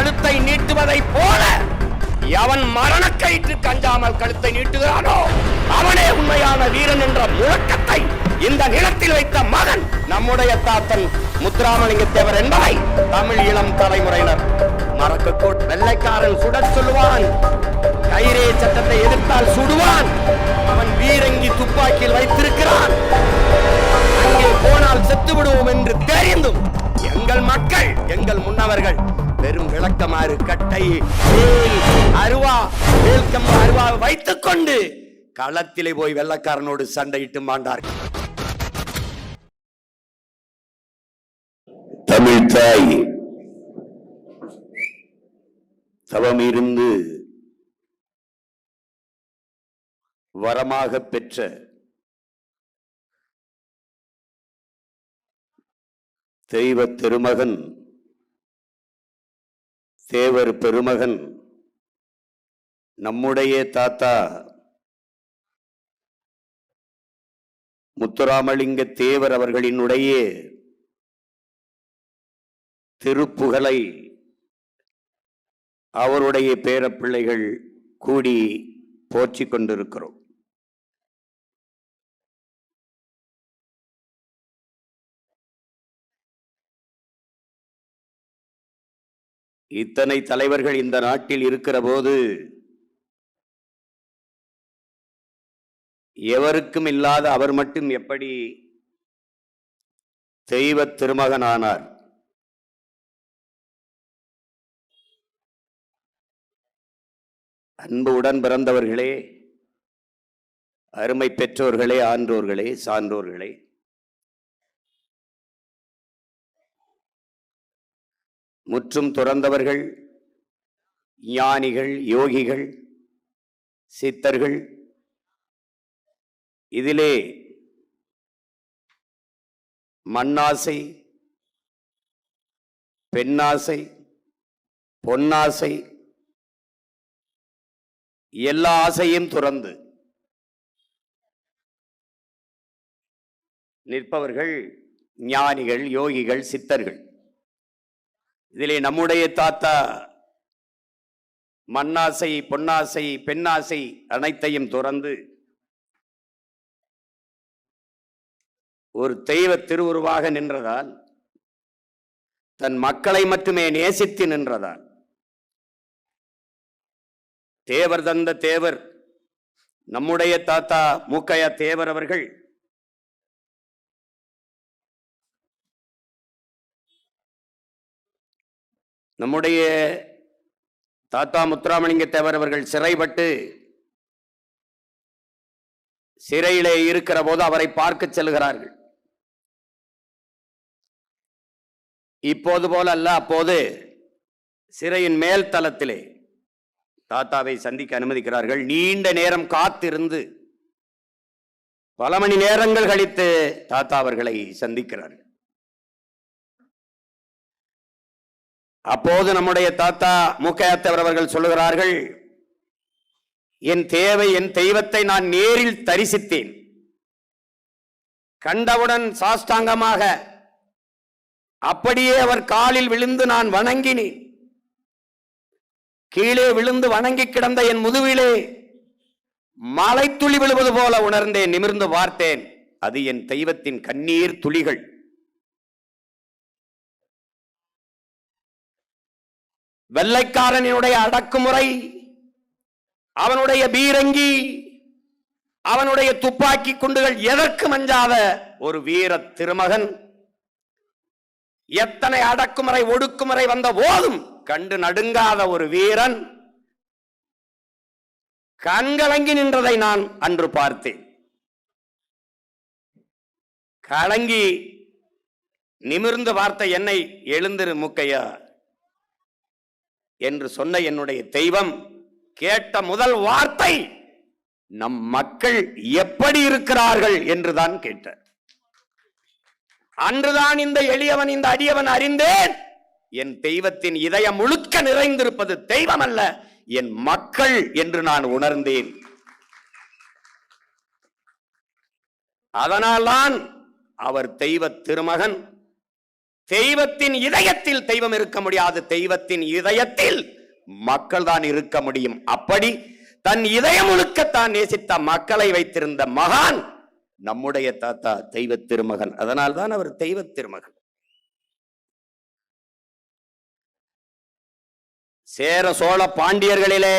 கழுத்தை நீட்டுவதை போல எவன் மரணக்கயிற்று கஞ்சாமல் கழுத்தை நீட்டுகிறானோ அவனே உண்மையான வீரன் என்ற முழக்கத்தை இந்த நிலத்தில் வைத்த மகன் நம்முடைய தாத்தன் முத்துராமலிங்க தேவர் என்பதை தமிழ் இளம் தலைமுறையினர் மறக்கக்கோட் வெள்ளைக்காரன் சுடச் சொல்லுவான். கைரே சட்டத்தை எதிர்த்தால் சுடுவான். அவன் வீரங்கி துப்பாக்கியில் வைத்திருக்கிறான். அங்கே போனால் செத்து விடுவோம் என்று தெரிந்தும் எங்கள் மக்கள் எங்கள் முன்னவர்கள் வெறும் விளக்கமாறு கட்டை அருவா அருவா வைத்துக் கொண்டு களத்திலே போய் வெள்ளக்காரனோடு சண்டையிட்டு மாண்டார்கள் தமிழ் தாய் தவம் இருந்து வரமாக பெற்ற தெய்வ திருமகன் தேவர் பெருமகன் நம்முடைய தாத்தா முத்துராமலிங்க தேவர் அவர்களினுடைய திருப்புகழை அவருடைய பேரப்பிள்ளைகள் கூடி போற்றிக் கொண்டிருக்கிறோம். இத்தனை தலைவர்கள் இந்த நாட்டில் இருக்கிற போது எவருக்கும் இல்லாத அவர் மட்டும் எப்படி தெய்வ திருமகனானார்? அன்பு உடன் பிறந்தவர்களே அருமை பெற்றோர்களே ஆன்றோர்களே சான்றோர்களே முற்றும் துறந்தவர்கள் ஞானிகள் யோகிகள் சித்தர்கள் இதிலே மண்ணாசை பெண்ணாசை பொன்னாசை எல்லா ஆசையும் துறந்து நிற்பவர்கள் ஞானிகள் யோகிகள் சித்தர்கள். இதிலே நம்முடைய தாத்தா மண்ணாசை பொன்னாசை பெண்ணாசை அனைத்தையும் துறந்து ஒரு தெய்வ திருவுருவாக நின்றதால் தன் மக்களை மட்டுமே நேசித்து நின்றதால் தேவர் தந்த தேவர் நம்முடைய தாத்தா மூக்கையா தேவர் அவர்கள் நம்முடைய தாத்தா முத்துராமலிங்க தேவர் அவர்கள் சிறைப்பட்டு சிறையிலே இருக்கிற போது அவரை பார்க்க செல்கிறார்கள். இப்போது போல அல்ல அப்போது சிறையின் மேல் தளத்திலே தாத்தாவை சந்திக்க அனுமதிக்கிறார்கள். நீண்ட நேரம் காத்திருந்து பல மணி நேரங்கள் கழித்து தாத்தா அவர்களை சந்திக்கிறார்கள் அப்போது நம்முடைய தாத்தா மூக்கையாத்தவர் அவர்கள் சொல்லுகிறார்கள் என் தேவை என் தெய்வத்தை நான் நேரில் தரிசித்தேன். கண்டவுடன் சாஷ்டாங்கமாக அப்படியே அவர் காலில் விழுந்து நான் வணங்கினேன். கீழே விழுந்து வணங்கி கிடந்த என் முதுவிலே மலைத்துளி விழுவது போல உணர்ந்தேன் நிமிர்ந்து பார்த்தேன். அது என் தெய்வத்தின் கண்ணீர் துளிகள். வெள்ளைக்காரனுடைய அடக்குமுறை அவனுடைய பீரங்கி அவனுடைய துப்பாக்கி குண்டுகள் எதற்கு மஞ்சாத ஒரு வீர திருமகன்? எத்தனை அடக்குமுறை ஒடுக்குமுறை வந்த போதும் கண்டு நடுங்காத ஒரு வீரன். கண்கலங்கி நின்றதை நான் அன்று பார்த்தேன். கலங்கி நிமிர்ந்து பார்த்த என்னை எழுந்திரு முக்கையா. என்று சொன்ன என்னுடைய தெய்வம் கேட்ட முதல் வார்த்தை நம் மக்கள் எப்படி இருக்கிறார்கள் என்றுதான் கேட்டார் அன்றுதான் இந்த எளியவன் இந்த அடியவன் அறிந்தேன். என் தெய்வத்தின் இதயம் முழுக்க நிறைந்திருப்பது தெய்வம் அல்ல என் மக்கள் என்று நான் உணர்ந்தேன். அதனால்தான் அவர் தெய்வ திருமகன் தெய்வத்தின் இதயத்தில் தெய்வம் இருக்க முடியாது. தெய்வத்தின் இதயத்தில் மக்கள் தான் இருக்க முடியும். அப்படி தன் இதயம் முழுக்கத்தான் நேசித்த மக்களை வைத்திருந்த மகான் நம்முடைய தாத்தா தெய்வ திருமகன். அதனால் தான் அவர் தெய்வ திருமகன். சேர சோழ பாண்டியர்களிலே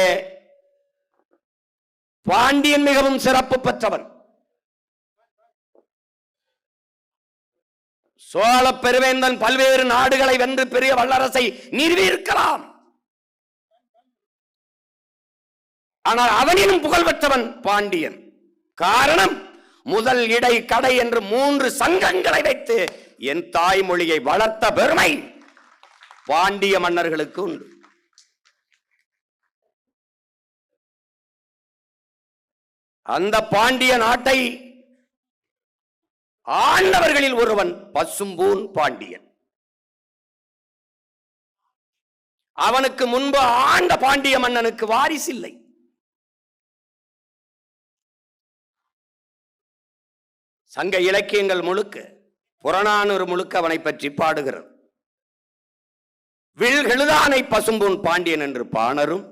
பாண்டியன் மிகவும் சிறப்பு பெற்றவன். சோழ பெருவேந்தன் பல்வேறு நாடுகளை வென்று பெரிய வல்லரசை நிறுவியிருக்கலாம் ஆனால் அவனிலும் புகழ் பெற்றவன் பாண்டியன். காரணம் முதல் இடை கடை என்று மூன்று சங்கங்களை வைத்து என் தாய்மொழியை வளர்த்த பெருமை பாண்டிய மன்னர்களுக்கு உண்டு. அந்த பாண்டிய நாட்டை ஆண்டவர்களில் ஒருவன் பசும்பூன் பாண்டியன். அவனுக்கு முன்பு ஆண்ட பாண்டிய மன்னனுக்கு வாரிசில்லை சங்க இலக்கியங்கள் முழுக்க புறநானூறு முழுக்க அவனை பற்றி பாடுகிறது. வில்கெழுதானை பசும்பூன் பாண்டியன் என்று பாணரும்.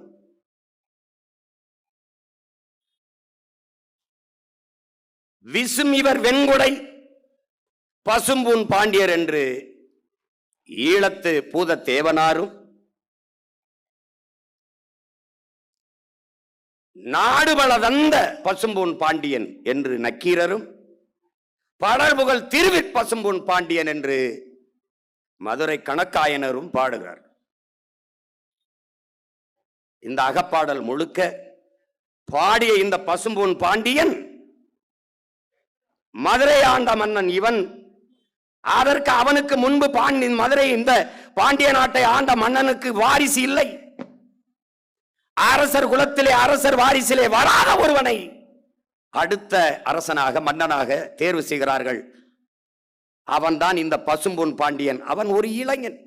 விசும் இவர் வெண்குடை பசும்பூன் பாண்டியர் என்று ஈழத்து பூத தேவனாரும் நாடுபல தந்த பசும்பூன் பாண்டியன் என்று நக்கீரரும் படர்புகள் திருவிற் பசும்பூன் பாண்டியன் என்று மதுரை கணக்காயனரும் பாடுகிறார். இந்த அகப்பாடல் முழுக்க பாடிய இந்த பசும்பூன் பாண்டியன் மதுரை ஆண்ட மன்னன் இவன் அதற்கு அவனுக்கு முன்பு பாண்டி மதுரை இந்த பாண்டிய நாட்டை ஆண்ட மன்னனுக்கு வாரிசு இல்லை. அரசர் குலத்திலே அரசர் வாரிசிலே வராத ஒருவனை அடுத்த அரசனாக மன்னனாக தேர்வு செய்கிறார்கள். அவன்தான் இந்த பசும்பொன் பாண்டியன். அவன் ஒரு இளைஞன்.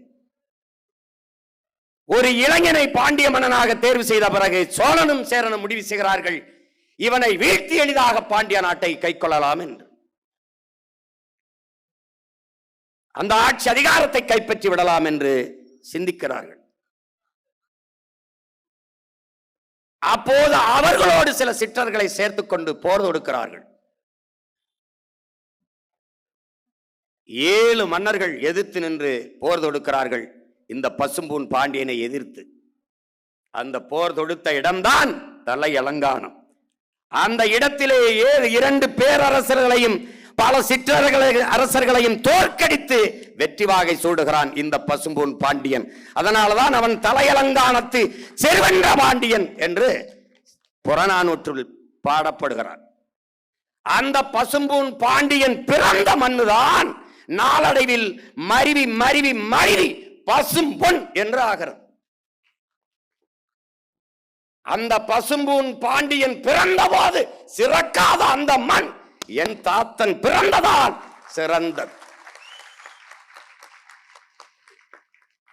ஒரு இளைஞனை பாண்டிய மன்னனாக தேர்வு செய்த பிறகு சோழனும் சேரனும் முடிவு செய்கிறார்கள். இவனை வீழ்த்தி எளிதாக பாண்டிய நாட்டை கைக்கொள்ளலாம் என்று. அந்த ஆட்சி அதிகாரத்தை கைப்பற்றி விடலாம் என்று சிந்திக்கிறார்கள். அப்போது அவர்களோடு சில சிற்றர்களை சேர்த்துக் கொண்டு போர் தொடுக்கிறார்கள். ஏழு மன்னர்கள் எதிர்த்து நின்று போர் தொடுக்கிறார்கள். இந்த பசும்பூன் பாண்டியனை எதிர்த்து. அந்த போர் தொடுத்த இடம்தான் தலை அலங்கானம் அந்த இடத்திலே ஏழு இரண்டு பேரரசர்களையும் பல சிற்றர்களை அரசர்களையும் தோற்கடித்து வெற்றி வாகை சூடுகிறான் இந்த பசும்பூன் பாண்டியன். அதனாலதான் அவன் தலையலங்கானத்து செருவென்ற பாண்டியன் என்று புறநானூற்றில் பாடப்படுகிறான். அந்த பசும்பூன் பாண்டியன் பிறந்த மண்ணுதான் நாளடைவில் மருவி மருவி மருவி பசும்பொன் என்று ஆகிறது அந்த பசும்பூன் பாண்டியன் பிறந்தபோது சிறக்காத அந்த மண் என் தாத்தன் பிறந்ததால் சிறந்தது.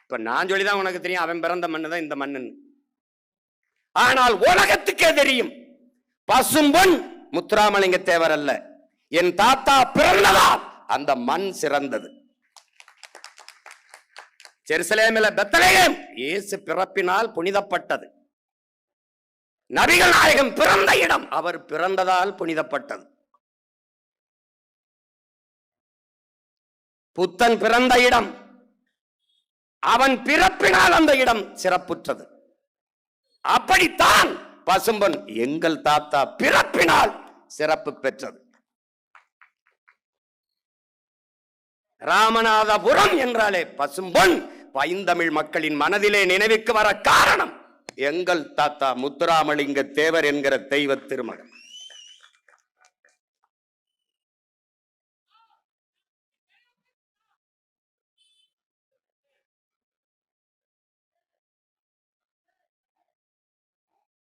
இப்ப நான் சொல்லிதான் உனக்கு தெரியும் அவன் பிறந்த மண்ணு தான் இந்த மண்ணு ஆனால் உலகத்துக்கே தெரியும் பசும்பொன் முத்துராமலிங்க தேவர் அல்ல. என் தாத்தா பிறந்ததால் அந்த மண் சிறந்தது. ஜெருசலேமில் பெத்தலேயம் இயேசு பிறப்பினால் புனிதப்பட்டது. நபிகள் நாயகம் பிறந்த இடம் அவர் பிறந்ததால் புனிதப்பட்டது. புத்தன் பிறந்த இடம். அவன் பிறப்பினால் அந்த இடம் சிறப்புற்றது. அப்படித்தான் பசும்பன் எங்கள் தாத்தா பிறப்பினால் சிறப்பு பெற்றது. ராமநாதபுரம் என்றாலே பசும்பொன் பைந்தமிழ் மக்களின் மனதிலே நினைவுக்கு வர காரணம் எங்கள் தாத்தா முத்துராமலிங்க தேவர் என்கிற தெய்வ திருமகன்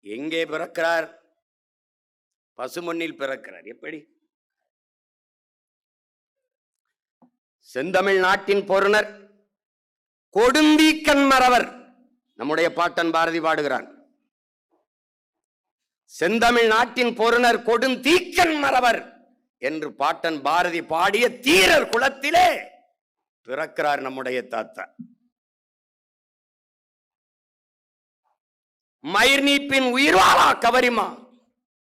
எங்கே பிறக்கிறார்? பசுமண்ணில் பிறக்கிறார். எப்படி? செந்தமிழ் நாட்டின் பொருணர் கொடுந்தீக்கன் மறவர் நம்முடைய பாட்டன் பாரதி பாடுகிறான். செந்தமிழ் நாட்டின் பொருணர் கொடுந்தீக்கன் மறவர் என்று பாட்டன் பாரதி பாடிய தீரர் குலத்திலே பிறக்கிறார் நம்முடைய தாத்தா. மயிர் நீப்பின் உயிர் வாழா கவரிமா.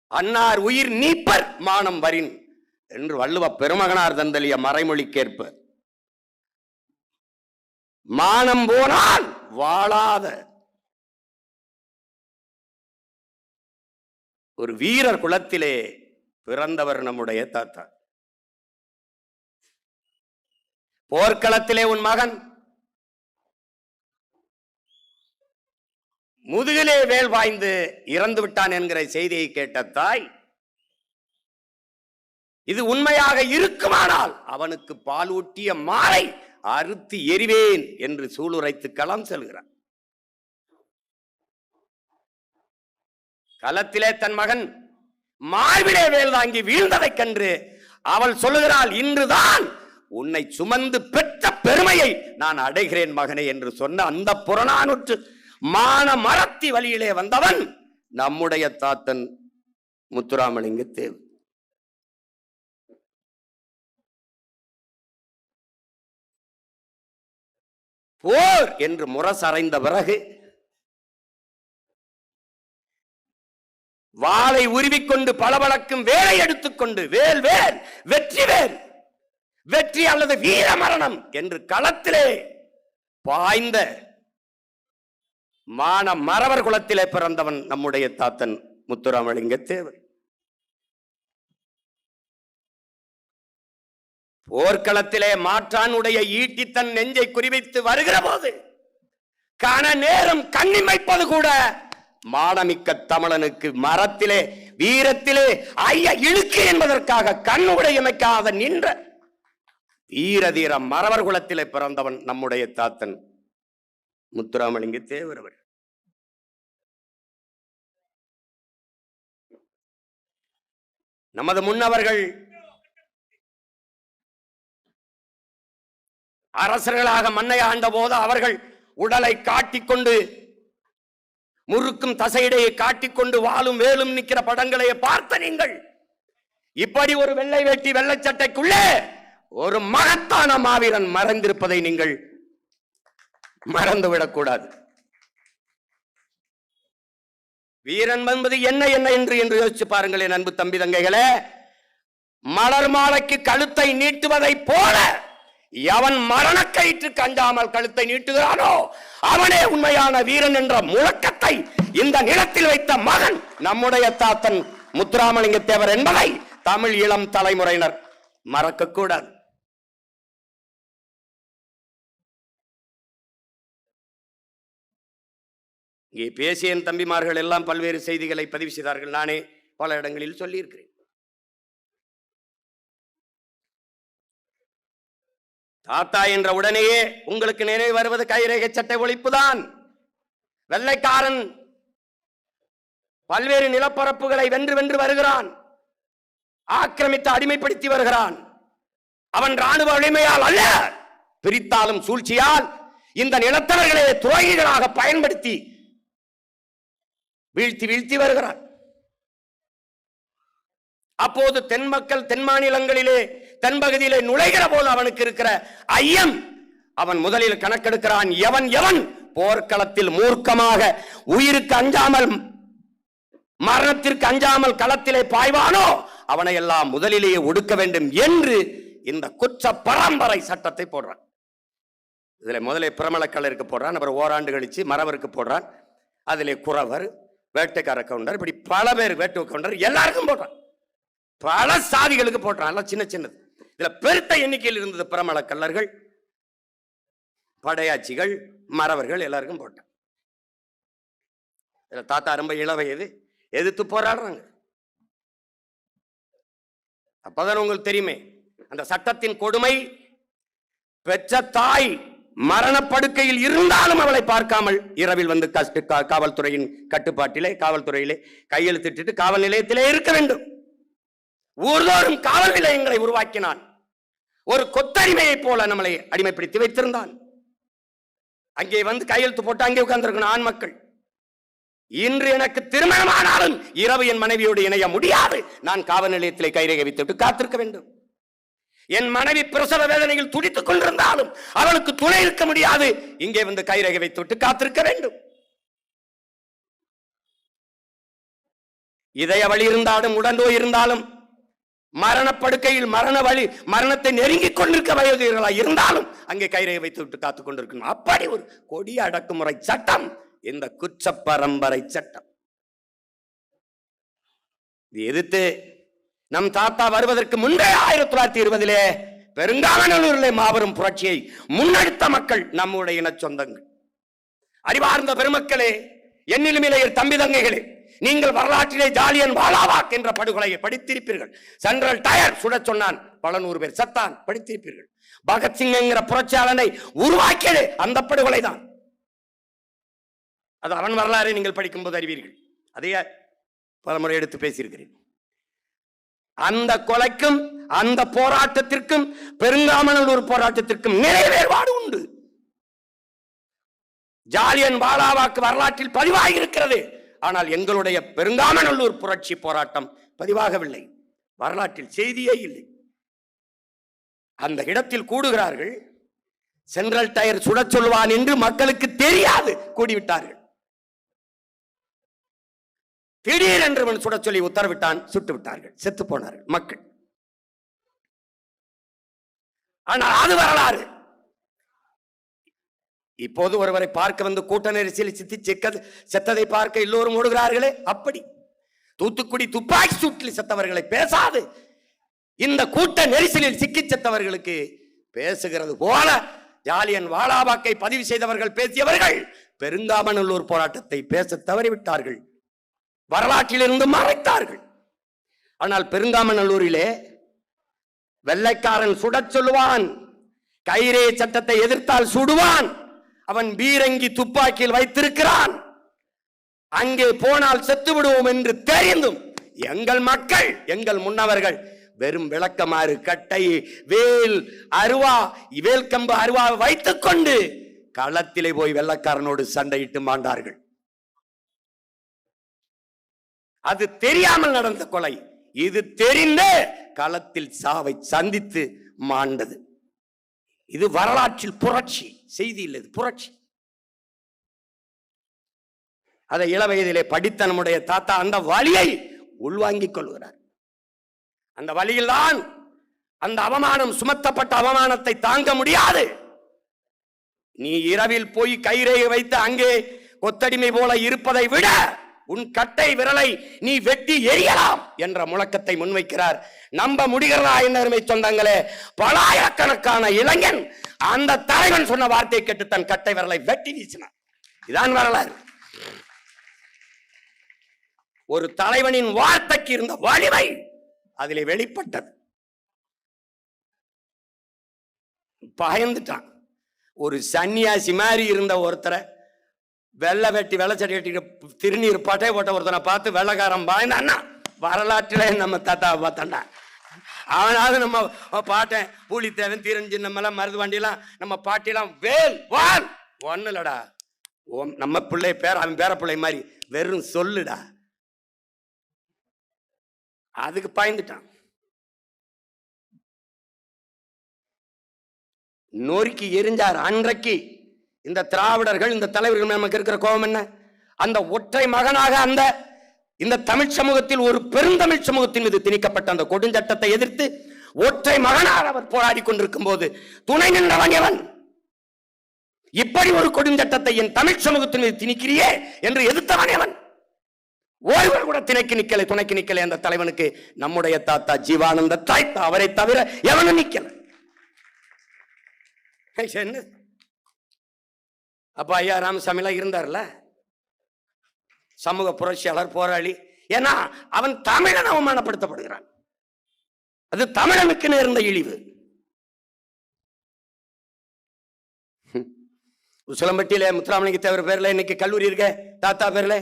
அன்னார் உயிர் நீப்பர் மானம் வரின் என்று வள்ளுவ பெருமகனார் தந்தலிய மறைமொழிக்கேற்ப மானம் போனால் வாழாத. ஒரு வீரர் குலத்திலே பிறந்தவர் நம்முடைய தாத்தா. போர்க்களத்திலே உன் மகன் முதுகிலே வேல் வாய்ந்து இறந்து விட்டான் என்கிற செய்தியை கேட்ட தாய் இது உண்மையாக இருக்குமானால் அவனுக்கு பாலூட்டிய மாலை அறுத்து எறிவேன் என்று சூளுரைத்து களம் செல்கிறான். களத்திலே தன் மகன் மார்பிலே வேல் தாங்கி வீழ்ந்ததைக் கண்டு அவள் சொல்லுகிறாள் இன்றுதான் உன்னை சுமந்து பெற்ற பெருமையை நான் அடைகிறேன் மகனே என்று சொன்ன அந்த புறநானூற்று மான மரத்தி வழியிலே வந்தவன் நம்முடைய தாத்தன் முத்துராமலிங்க தேவ் போர் என்று முரசறைந்த பிறகு வாளை உருவிக்கொண்டு பளபளக்கும் வேலை எடுத்துக்கொண்டு வேல் வேல் வெற்றி வேல் வெற்றி அல்லது வீர மரணம் என்று களத்திலே பாய்ந்த மான மறவர் குலத்திலே பிறந்தவன் நம்முடைய தாத்தன் முத்துராமலிங்க தேவர் போர்க்களத்திலே மாற்றானுடைய ஈட்டி தன் நெஞ்சை குறிவைத்து வருகிற போது கன நேரம் கண்ணிமைப்பது கூட மானமிக்க தமிழனுக்கு மரத்திலே வீரத்திலே ஐய இழுக்கு என்பதற்காக கண்ணுடையமைக்காத நின்ற வீர தீர மறவர் குலத்திலே பிறந்தவன் நம்முடைய தாத்தன் முத்துராமலிங்க தேவர் அவர் நமது முன்னவர்கள் அரசர்களாக மண்ணை ஆண்ட போது அவர்கள் உடலை காட்டிக்கொண்டு முறுக்கும் தசையிடையை காட்டிக்கொண்டு வாழும் வேலும் நிற்கிற படங்களை பார்த்த நீங்கள். இப்படி ஒரு வெள்ளை வேட்டி வெள்ளச்சட்டைக்குள்ளே ஒரு மகத்தான மாவீரன் மறைந்திருப்பதை நீங்கள் மறந்து விடக்கூடாது. வீரன் என்பது என்ன என்ன என்று என்று யோசிச்சு பாருங்களேன் அன்பு தம்பி தங்கைகளே. மலர் மாலைக்கு கழுத்தை நீட்டுவதைப் போல எவன் மரணக்கயிற்றுக்கு அஞ்சாமல் கழுத்தை நீட்டுகிறானோ அவனே உண்மையான வீரன் என்ற முழக்கத்தை இந்த நிலத்தில் வைத்த மகன் நம்முடைய தாத்தன் முத்துராமலிங்க தேவர் என்பதை தமிழ் இளம் தலைமுறையினர் மறக்க இங்கே பேசிய என் தம்பிமார்கள் எல்லாம் பல்வேறு செய்திகளை பதிவு செய்தார்கள். நானே பல இடங்களில் சொல்லியிருக்கிறேன். தாத்தா என்ற உடனேயே உங்களுக்கு நினைவு வருவது கைரேகை சட்டை ஒழிப்புதான். வெள்ளைக்காரன் பல்வேறு நிலப்பரப்புகளை வென்று வென்று வருகிறான். ஆக்கிரமித்து அடிமைப்படுத்தி வருகிறான். அவன் ராணுவ வலிமையால் அல்ல. பிரித்தாலும் சூழ்ச்சியால் இந்த நிலத்தவர்களை துரோகிகளாக பயன்படுத்தி வீழ்த்தி வீழ்த்தி வருகிறான். அப்போது தென் மக்கள் தென் மாநிலங்களிலே தென்பகுதியிலே நுழைகிற போது அவனுக்கு இருக்கிற ஐயம் அவன் முதலில் கணக்கெடுக்கிறான் எவன் எவன்? போர்க்களத்தில் மூர்க்கமாக உயிருக்கு அஞ்சாமல் மரணத்திற்கு அஞ்சாமல் களத்திலே பாய்வானோ? அவனை எல்லாம் முதலிலேயே ஒடுக்க வேண்டும் என்று இந்த குற்ற பரம்பரை சட்டத்தை போடுறான். இதுல முதலே பிரமலக்கலருக்கு போடுறான் அப்புறம் ஓராண்டு கழிச்சு மறவருக்கு போடுறான். அதிலே குறவர் வேட்டைக்கார கவுண்டர் இப்படி பல பேர் வேட்டு கவுண்டர் எல்லாருக்கும் போடுறான் பல சாதிகளுக்கு போட்டான். எல்லாம் சின்ன சின்னது. இதுல பெருத்த எண்ணிக்கையில் இருந்தது பிரமள கல்லர்கள் படையாச்சிகள் மறவர்கள் எல்லாருக்கும் போட்டான். இதுல தாத்தா ரொம்ப இளவயது எதிர்த்து போராடுறாங்க. அப்பதான் உங்களுக்கு தெரியுமே அந்த சட்டத்தின் கொடுமை பெற்ற தாய் மரணப்படுக்கையில் இருந்தாலும் அவளை பார்க்காமல் இரவில் வந்து கஷ்ட காவல்துறையின் கட்டுப்பாட்டிலே காவல்துறையிலே கையெழுத்திட்டு காவல் நிலையத்திலே இருக்க வேண்டும். ஊர்தோறும் காவல் நிலையங்களை உருவாக்கினான். ஒரு கொத்தடிமையைப் போல நம்மளை அடிமைப்படுத்தி வைத்திருந்தான். அங்கே வந்து கையெழுத்து போட்டு அங்கே உட்கார்ந்திருக்கணும் ஆண் மக்கள். இன்று எனக்கு திருமணமானாலும் இரவு என் மனைவியோடு இணைய முடியாது. நான் காவல் நிலையத்திலே கைரேகை வைத்துவிட்டு காத்திருக்க வேண்டும். என் மனைவி பிரசவ வேதனையில் துடித்துக் கொண்டிருந்தாலும் அவளுக்கு துணை இருக்க முடியாது. இங்கே வந்து கைரகை வைத்து காத்திருக்க வேண்டும். இதய வழி இருந்தாலும் உடந்தோய் இருந்தாலும் மரணப்படுக்கையில் மரண வழி மரணத்தை நெருங்கிக் கொண்டிருக்க வயதுகளா இருந்தாலும் அங்கே கைரகை வைத்து விட்டு காத்துக் கொண்டிருக்கணும். அப்படி ஒரு கொடிய அடக்குமுறை சட்டம் இந்த குற்ற பரம்பரை சட்டம். எதிர்த்து நம் தாத்தா வருவதற்கு முன்பே ஆயிரத்தி தொள்ளாயிரத்தி இருபதிலே பெருங்காமநல்லூரிலே மாபெரும் புரட்சியை முன்னெடுத்த மக்கள் நம்முடைய இன சொந்தங்கள். அறிவார்ந்த பெருமக்களே என்னிலுமிலேயர் தம்பி தங்கைகளே நீங்கள் வரலாற்றிலே ஜாலியன் வாலாவாக் என்ற படுகொலையை படித்திருப்பீர்கள். சென்ட்ரல் டயர் சுடச் சொன்னான் பல நூறு பேர். சத்தான் படித்திருப்பீர்கள். பகத்சிங் என்கிற புரட்சியாளனை உருவாக்கியது அந்த படுகொலை தான் அது அவன் வரலாறை நீங்கள் படிக்கும்போது அறிவீர்கள். அதையே பலமுறை எடுத்து பேசியிருக்கிறேன். அந்த கொலைக்கும் அந்த போராட்டத்திற்கும் பெருங்காமநல்லூர் போராட்டத்திற்கும் நிறைய வேறுபாடு உண்டு. ஜாலியன் வாலாவாக்கு வரலாற்றில் பதிவாகி இருக்கிறது ஆனால் எங்களுடைய பெருங்காமநல்லூர் புரட்சி போராட்டம் பதிவாகவில்லை. வரலாற்றில் செய்தியே இல்லை. அந்த இடத்தில் கூடுகிறார்கள் சென்ட்ரல் டயர் சுட சொல்வான் என்று மக்களுக்கு தெரியாது கூடிவிட்டார்கள். திடீரென்று அவன் சொல்லி உத்தரவிட்டான் சுட்டு விட்டார்கள். செத்து போனார்கள் மக்கள். ஆனால் அது வரலாறு. இப்போது ஒருவரை பார்க்க வந்து கூட்ட நெரிசலில் சித்தி செக்கது செத்ததை பார்க்க எல்லோரும் ஓடுகிறார்களே? அப்படி. தூத்துக்குடி துப்பாக்கி சூட்டில் செத்தவர்களை பேசாது. இந்த கூட்ட நெரிசலில் சிக்கி செத்தவர்களுக்கு பேசுகிறது போல ஜாலியன் வாலாபாக்கை பதிவு செய்தவர்கள் பேசியவர்கள் பெருந்தாமநல்லூர் போராட்டத்தை பேச தவறிவிட்டார்கள். வரலாற்றிலிருந்து மறைத்தார்கள். ஆனால் பெருந்தாமநல்லூரிலே வெள்ளைக்காரன் சுடச் சொல்லுவான் கைரே சட்டத்தை எதிர்த்தால் சுடுவான் அவன் பீரங்கி துப்பாக்கியில் வைத்திருக்கிறான். அங்கே போனால் செத்து விடுவோம் என்று தெரிந்தும் எங்கள் மக்கள் எங்கள் முன்னவர்கள் வெறும் விளக்கமாறு கட்டை வேல் அருவா வேல்கம்பு அருவா வைத்துக்கொண்டு வைத்துக் கொண்டு களத்திலே போய் வெள்ளக்காரனோடு சண்டையிட்டு மாண்டார்கள். அது தெரியாமல் நடந்த கொலை. இது தெரிந்த களத்தில் சாவை சந்தித்து மாண்டது. இது வரலாற்றில் புரட்சி செய்தி இல்லை இது புரட்சி. அதை இள வயதிலே படித்த நம்முடைய தாத்தா அந்த வழியை உள்வாங்கிக் கொள்கிறார். அந்த வழியில்தான் அந்த அவமானம் சுமத்தப்பட்ட அவமானத்தை தாங்க முடியாது. நீ இரவில் போய் கயிறை வைத்து அங்கே கொத்தடிமை போல இருப்பதை விட உன் கட்டை விரலை நீ வெட்டி எரியலாம் என்ற முழக்கத்தை முன்வைக்கிறார். நம்ப முடிகிறதா என்னருமை சொந்தங்களே? பலாயிரக்கணக்கான இளைஞன் அந்த தலைவன் சொன்ன வார்த்தையை கேட்டு தன் கட்டை விரலை வெட்டி வீசினான். இதான் வரலாறு. ஒரு தலைவனின் வார்த்தைக்கு இருந்த வலிமை அதிலே வெளிப்பட்டது. பயந்துட்டான். ஒரு சன்னியாசி மாதிரி இருந்த ஒருத்தரை வெள்ளை வெட்டி வெள்ளச்சட்டி கட்டிட்டு திருநீர் பட்டை போட்ட ஒருத்தனை பார்த்து வெள்ளக்காரன் பாய்ந்தான்னா வரலாற்றில் நம்ம தாத்தா பார்த்தாண்டா அவனாவது நம்ம பாட்டேன் பூலித்தேவன் தீரன் நம்மலாம் மருது வண்டிலாம் நம்ம பாட்டிலாம் வேல் வால். ஒன்னுலடா இல்லடா. ஓம் நம்ம பிள்ளை பேர் அவன் பேர பிள்ளை மாதிரி வெறும் சொல்லுடா. அதுக்கு பயந்துட்டான். நொறுக்கி எரிஞ்சார் அன்றைக்கு. இந்த திராவிடர்கள் இந்த தலைவர்கள் நமக்கு இருக்கிற கோபம் என்ன? அந்த ஒற்றை மகனாக அந்த இந்த தமிழ் சமூகத்தில் ஒரு பெருந்தமிழ் சமூகத்தின் மீது திணிக்கப்பட்ட அந்த கொடுஞ்சட்டத்தை எதிர்த்து ஒற்றை மகனாக அவர் போராடி கொண்டிருக்கும் போது துணை நின்றவன் எவன்? இப்படி ஒரு கொடுஞ்சட்டத்தை என் தமிழ் சமூகத்தின் மீது திணிக்கிறியே என்று எதிர்த்தவன் எவன்? ஒருவர் கூட திணைக்கு நிக்கலை துணைக்கு நிக்கலை அந்த தலைவனுக்கு. நம்முடைய தாத்தா ஜீவானந்த தாய்த்தா அவரை தவிர எவனும் நிக்கல. என்ன? அப்போ ஐயா ராமசாமிலாம் இருந்தார்ல? சமூக புரட்சியாளர் போராளி. ஏன்னா அவன் தமிழன் அவமானப்படுத்தப்படுகிறான். அது தமிழனுக்கு நேர்ந்த இழிவு. உசிலம்பட்டியில முத்துராமலிங்க தேவர் பேர்ல இன்னைக்கு கல்லூரி இருக்க தாத்தா பேர்ல.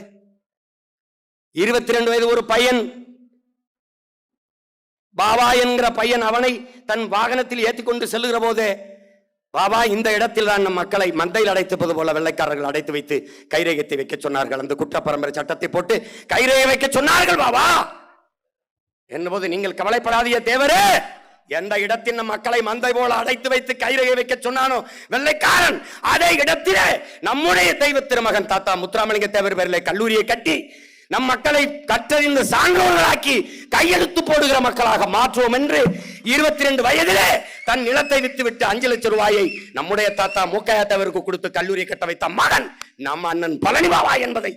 இருபத்தி ரெண்டு வயது ஒரு பையன். பாபா என்கிற பையன் அவனை தன் வாகனத்தில் ஏற்றிக்கொண்டு செல்லுகிற போதே பாபா இந்த இடத்தில் தான் நம் மக்களை மந்தையில் அடைத்துப்பது போல வெள்ளைக்காரர்கள் அடைத்து வைத்து கைரேகத்தை வைக்க சொன்னார்கள். அந்த குற்ற பரம்பரை சட்டத்தை போட்டு கைரேகை வைக்க சொன்னார்கள். பாபா என்பது நீங்கள் கவலைப்படாதீங்க தேவரே. எந்த இடத்தில் நம் மக்களை மந்தை போல அடைத்து வைத்து கைரேகை வைக்க சொன்னானோ வெள்ளைக்காரன் அதே இடத்திலே நம்முடைய தெய்வ திருமகன் தாத்தா முத்துராமலிங்க தேவர் பேரில் கல்லூரியை கட்டி நம் மக்களை கற்றறிந்து சான்றோர்களாக்கி கையெழுத்து போடுகிற மக்களாக மாற்றுவோம் என்று இருபத்தி ரெண்டு வயதிலே தன் நிலத்தை வித்துவிட்டு அஞ்சு லட்சம் ரூபாயை நம்முடைய தாத்தா மூக்கையாத்தவருக்கு கொடுத்து கல்லூரி கட்ட வைத்த மகன் நம் அண்ணன் பழனி பாபா என்பதை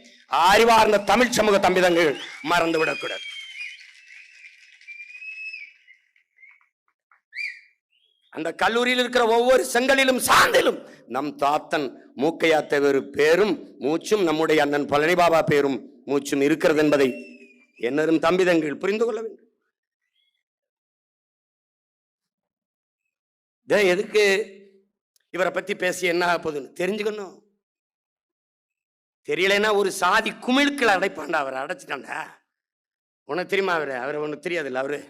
அறிவார்ந்த தமிழ் சமூக தம்பிதங்கள் மறந்துவிடக்கூடாது. அந்த கல்லூரியில் இருக்கிற ஒவ்வொரு செங்கலிலும் சாந்திலும் நம் தாத்தன் மூக்கையா பேரும் மூச்சும் நம்முடைய அண்ணன் பழனி பாபா பேரும் மூச்சும் இருக்கிறது என்பதை என்னரும் தம்பிதங்கள் புரிந்து கொள்ள வேண்டும். டேய், எதுக்கு? இவரை பற்றி பேசி என்ன ஆக போகுதுன்னு தெரிஞ்சுக்கணும். தெரியலைன்னா ஒரு சாதி குமிழ்களை அடைப்பான்டா அவரை. அடைச்சிட்டாண்டா உனக்கு தெரியுமா அவரு? அவரை ஒன்று தெரியாதுல்ல அவரு?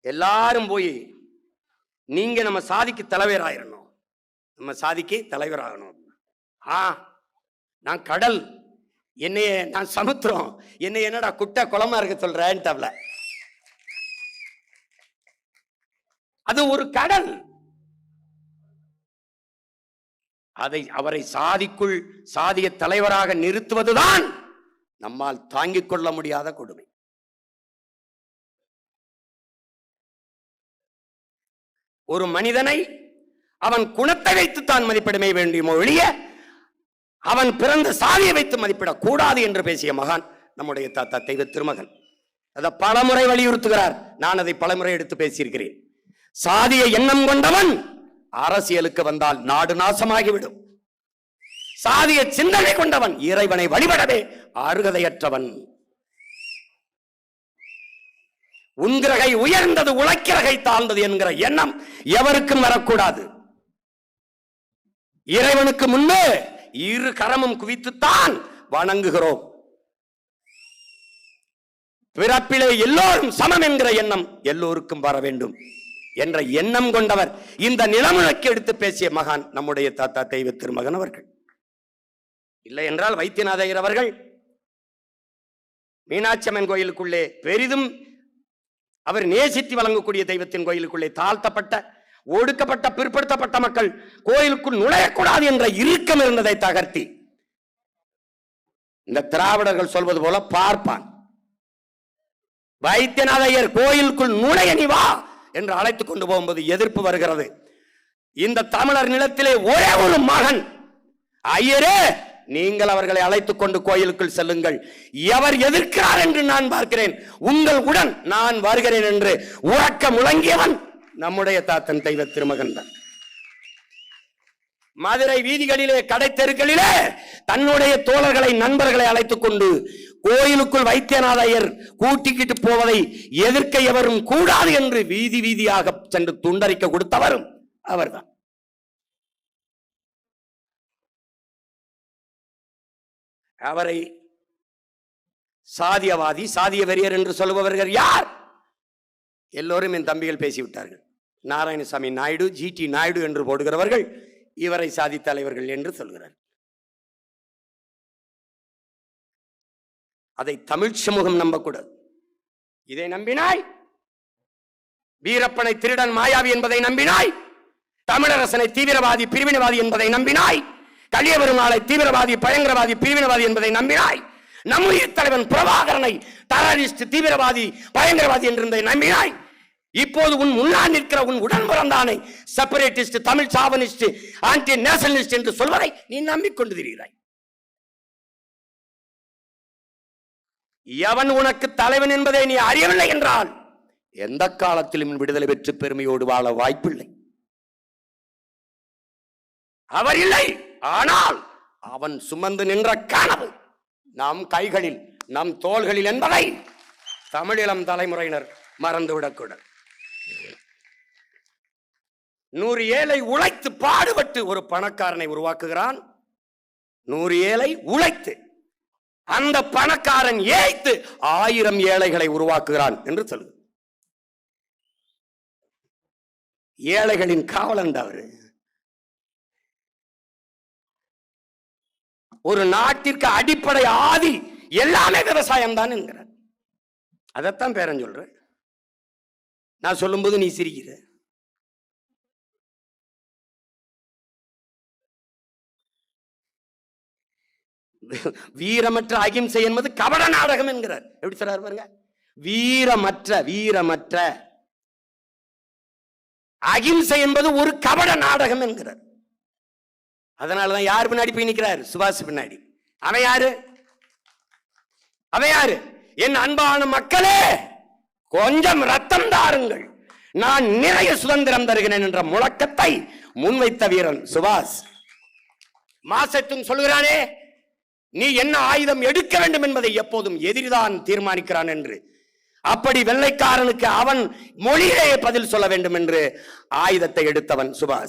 எல்லாரும் போய் நீங்க நம்ம சாதிக்கு தலைவர் ஆயிரணும். நம்ம சாதிக்கு தலைவர் ஆகணும். ஆ நான் கடல். என்னைய நான் சமுத்திரம். என்னை என்னடா குட்டை குளமா இருக்க சொல்றேன்ட்டாப்ல. அது ஒரு கடல். அதை அவரை சாதிக்குள் சாதிய தலைவராக நிறுத்துவதுதான் நம்மால் தாங்கிக் கொள்ள முடியாத கொடுமை. ஒரு மனிதனை அவன் குணத்தை வைத்து தான் மதிப்பிடமே வேண்டியுமோ ஒழிய அவன் பிறந்த சாதியை வைத்து மதிப்பிடக் கூடாது என்று பேசிய மகான் நம்முடைய தாத்தா தெய்வ திருமகன் அதை பலமுறை வலியுறுத்துகிறார். நான் அதை பலமுறை எடுத்து பேசியிருக்கிறேன். சாதிய எண்ணம் கொண்டவன் அரசியலுக்கு வந்தால் நாடு நாசமாகிவிடும். சாதிய சிந்தனை கொண்டவன் இறைவனை வழிபடவே அருகதையற்றவன். உன்கிரகை உயர்ந்தது உழைக்கிறகை தாழ்ந்தது என்கிற எண்ணம் எவருக்கும் வரக்கூடாது. இறைவனுக்கு முன்னே இரு கரமும் குவித்துத்தான் வணங்குகிறோம். பிறப்பிலே எல்லோரும் சமம் என்கிற எண்ணம் எல்லோருக்கும் வர வேண்டும். என்ற எண்ணம் கொண்டவர் இந்த நிலமுழக்கு எடுத்து பேசிய மகான் நம்முடைய தாத்தா தெய்வ திருமகன் அவர்கள். இல்லை என்றால் வைத்தியநாதையர் அவர்கள் மீனாட்சி அம்மன் கோயிலுக்குள்ளே பெரிதும் அவர் நேசித்து வழங்கக்கூடிய தெய்வத்தின் கோயிலுக்குள்ளே தாழ்த்தப்பட்ட ஒடுக்கப்பட்ட பிற்படுத்தப்பட்ட மக்கள் கோயிலுக்குள் நுழையக்கூடாது என்ற இறுக்கம் இருந்ததை தகர்த்தி இந்த திராவிடர்கள் சொல்வது போல பார்ப்பான். வைத்தியநாதையர் கோயிலுக்குள் நுழைய நீ வா என்று அழைத்துக் கொண்டு போகும்போது எதிர்ப்பு வருகிறது. இந்த தமிழர் நிலத்திலே ஒரே ஒரு மகன். ஐயரே நீங்கள் அவர்களை அழைத்துக் கொண்டு கோயிலுக்குள் செல்லுங்கள். எவர் எதிர்க்கிறார் என்று நான் பார்க்கிறேன். உங்கள் உடன் நான் வருகிறேன் என்று உறக்க முழங்கியவன் நம்முடைய தாத்தன் தெய்வ திருமகன் தான். மதுரை வீதிகளிலே கடை தெருக்களிலே தன்னுடைய தோழர்களை நண்பர்களை அழைத்துக் கொண்டு கோயிலுக்குள் வைத்தியநாதையர் கூட்டிக்கிட்டு போவதை எதிர்க்க எவரும் கூடாது என்று வீதி வீதியாக சென்று துண்டறிக்க கொடுத்தவரும் அவர்தான். அவரை சாதியவாதி சாதிய வெறியர் என்று சொல்பவர்கள் யார்? எல்லோரும் என் தம்பிகள் பேசிவிட்டார்கள். நாராயணசாமி நாயுடு ஜிடி நாயுடு என்று போடுகிறவர்கள் இவரை சாதி தலைவர்கள் என்று சொல்கிறார். அதை தமிழ் சமூகம் நம்பக்கூடாது. இதை நம்பினாய்? வீரப்பனை திருடன் மாயாவி என்பதை நம்பினாய்? தமிழரசனை தீவிரவாதி பிரிவினவாதி என்பதை நம்பினாய்? கலியபெருமாளை தீவிரவாதி பயங்கரவாதி பிரிவினவாதி என்பதை நம்பினாய்? நம்முடைய தலைவன் பிரபாகரனை டெரரிஸ்ட் தீவிரவாதி பயங்கரவாதி என்றதை நம்பினாய்? இப்போது உன் முன்னால் நிற்கிற உன் உடன் பிறந்தானை separatist Tamil chauvinist anti nationalist என்று சொல்வதை நீ நம்பிக்கொண்டு திரிகிறாய் எவன் உனக்கு தலைவன் என்பதை நீ அறியவில்லை என்றால் எந்த காலத்திலும் விடுதலை பெற்று பெருமையோடு வாழ வாய்ப்பில்லை. அவர் இல்லை ஆனால் அவன் சுமந்து நின்ற கனவு நம் கைகளில் நம் தோள்களில் என்பதை தமிழிலம் தலைமுறையினர் மறந்துவிடக்கூடாது. நூறு ஏழை உழைத்து பாடுபட்டு ஒரு பணக்காரனை உருவாக்குகிறான். நூறு ஏழை உழைத்து அந்த பணக்காரன் ஏய்த்து ஆயிரம் ஏழைகளை உருவாக்குகிறான் என்று சொல்லுது. ஏழைகளின் காவலன் அவரு. ஒரு நாட்டிற்கு அடிப்படை ஆதி எல்லாமே விவசாயம் தான் என்கிறார். அதைத்தான் பேரன் சொல்றேன் நான் சொல்லும்போது நீ சிரிக்கிற. வீரமற்ற அகிம்சை என்பது கபட நாடகம் என்கிறார். எப்படி சொல்றாரு பாருங்க? வீரமற்ற வீரமற்ற அகிம்சை என்பது ஒரு கபட நாடகம் என்கிறார். அதனாலதான் யார் பின்னாடி போய் நிற்கிறார் சுபாஷ் பின்னாடி. அவன் யாரு? அவன் யாரு? என் அன்பான மக்களே கொஞ்சம் ரத்தம் தாருங்கள். நான் நிறைய சுதந்திரம் தருகிறேன் என்ற முழக்கத்தை முன்வைத்த வீரன் சுபாஷ். மாசத்தும் சொல்கிறானே நீ என்ன ஆயுதம் எடுக்க வேண்டும் என்பதை எப்போதும் எதிரிதான் தீர்மானிக்கிறான் என்று. அப்படி வெள்ளைக்காரனுக்கு அவன் மொழியிலேயே பதில் சொல்ல வேண்டும் என்று ஆயுதத்தை எடுத்தவன் சுபாஷ்.